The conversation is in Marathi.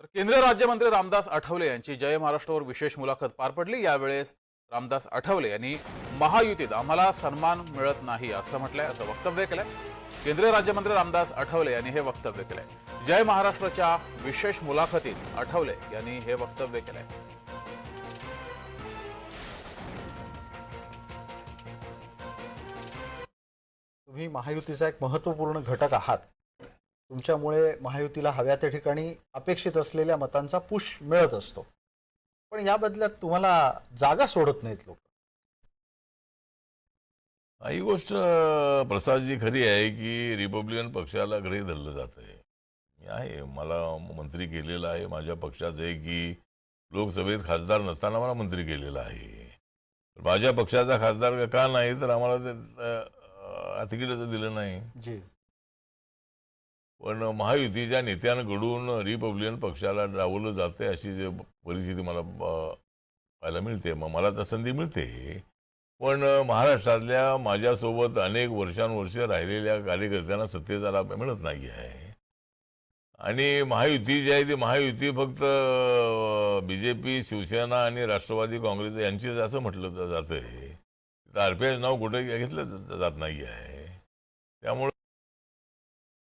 तर केंद्रीय राज्यमंत्री रामदास आठवले यांची जय महाराष्ट्रावर विशेष मुलाखत पार पडली. यावेळेस रामदास आठवले यांनी महायुतीत आम्हाला सन्मान मिळत नाही असं म्हटलंय असं वक्तव्य केलंय. केंद्रीय राज्यमंत्री रामदास आठवले यांनी हे वक्तव्य केलंय. जय महाराष्ट्राच्या विशेष मुलाखतीत आठवले यांनी हे वक्तव्य केलंय. तुम्ही महायुतीचा एक महत्त्वपूर्ण घटक आहात. तुमच्यामुळे महायुतीला हव्या त्या ठिकाणी अपेक्षित असलेल्या मतांचा पुश मिळत असतो. पण या बदल्यात तुम्हाला जागा सोडत नाहीत लोक. हा, गोष्ट प्रसादजी खरी आहे की रिपब्लिकन पक्षाला घरी धरलं जात आहे. मी आहे मला मंत्री केलेलं आहे माझ्या पक्षाचं आहे की लोकसभेत खासदार नसताना मला मंत्री केलेलं आहे. माझ्या पक्षाचा खासदार का नाही तर आम्हाला ते तिकीटच दिलं नाही. पण महायुतीच्या नेत्यांकडून रिपब्लिकन पक्षाला डावलं जाते अशी जे परिस्थिती मला पाहायला मिळते. मग मला तर संधी मिळते. पण महाराष्ट्रातल्या माझ्यासोबत अनेक वर्षानुवर्षे राहिलेल्या कार्यकर्त्यांना सत्तेचा लाभ मिळत नाही आहे. आणि महायुती जी आहे ती महायुती फक्त बी जे पी शिवसेना आणि राष्ट्रवादी काँग्रेस यांचीच असं म्हटलं जातं आहे आर पी एच नाव कुठे घेतलं जात नाही आहे. त्यामुळे